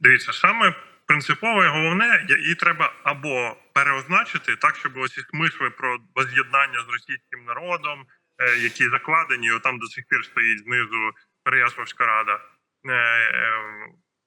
Дивіться, саме принципове головне, її треба або переозначити так, щоб оці смисли про воз'єднання з російським народом, е, які закладені, там до сих пір стоїть знизу Переяславська рада, е, е,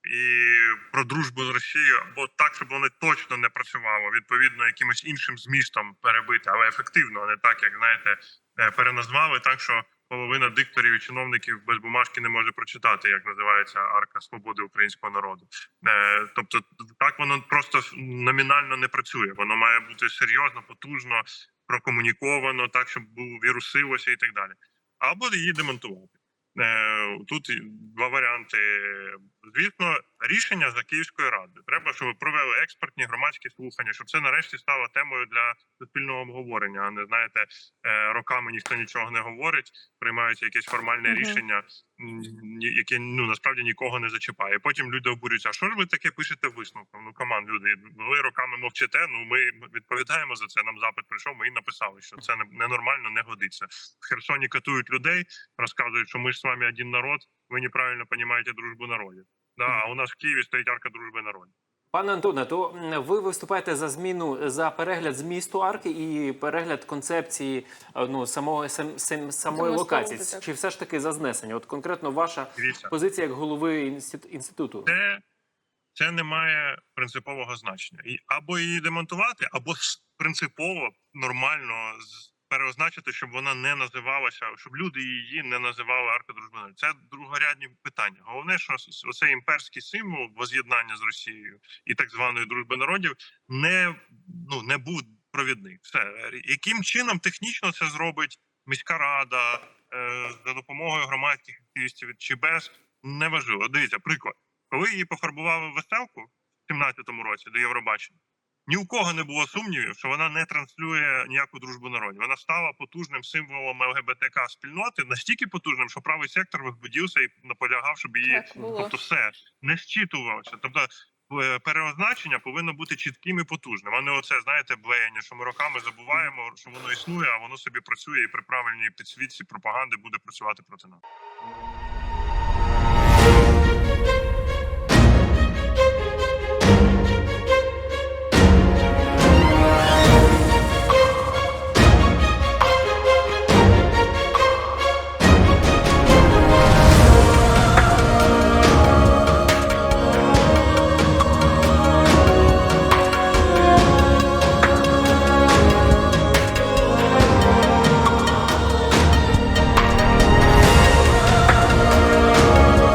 і про дружбу з Росією, або так, щоб вони точно не працювало, відповідно, якимось іншим змістом перебити, але ефективно, а не так, як знаєте, е, переназвали так, що половина дикторів і чиновників без бумажки не може прочитати, як називається арка свободи українського народу. Е, тобто, так воно просто номінально не працює. Воно має бути серйозно, потужно, прокомуніковано, так щоб було вірусилося і так далі. Або її демонтувати. Е, тут два варіанти. Звісно, рішення за Київською радою. Треба, щоб провели експертні громадські слухання, щоб це нарешті стало темою для суспільного обговорення. А не знаєте, е, роками ніхто нічого не говорить, приймаються якесь формальне Мгм. рішення, яке ну насправді нікого не зачіпає. Потім люди обурюються. А що ж ви таке пишете висновком? Ну команд люди, ви роками мовчите. Ну ми відповідаємо за це. Нам запит прийшов. Ми і написали, що це не- ненормально, не годиться. В Херсоні катують людей, розказують, що ми ж з вами один народ. Ви неправильно розумієте дружбу народів. Да, а у нас в Києві стоїть арка дружби народів. Пане Антоне, то ви виступаєте за зміну за перегляд змісту арки і перегляд концепції е, ну самого сам, сам- самої локації. так. Чи все ж таки за знесення? От конкретно ваша Дивіться. позиція як голови інституту. це, це не має принципового значення. І або її демонтувати, або принципово нормально переозначити, щоб вона не називалася, щоб люди її не називали арка дружби народів. Це другорядні питання. Головне, що оцей імперський символ воз'єднання з Росією і так званої дружби народів не ну не був провідний. Все яким чином технічно це зробить міська рада е, за допомогою громадських активістів чи без неважливо. Дивіться, приклад. Коли її пофарбували веселку в 17-му році до Євробачення, ні у кого не було сумнівів, що вона не транслює ніяку дружбу народів. Вона стала потужним символом ЛГБТК спільноти, настільки потужним, що правий сектор возбудився і наполягав, щоб її Так, було. тобто все не зчитувалося. Тобто е, переозначення повинно бути чітким і потужним, а не оце знаєте блеяння, що ми роками забуваємо, що воно існує, а воно собі працює і при правильній підсвітці пропаганди буде працювати проти нас.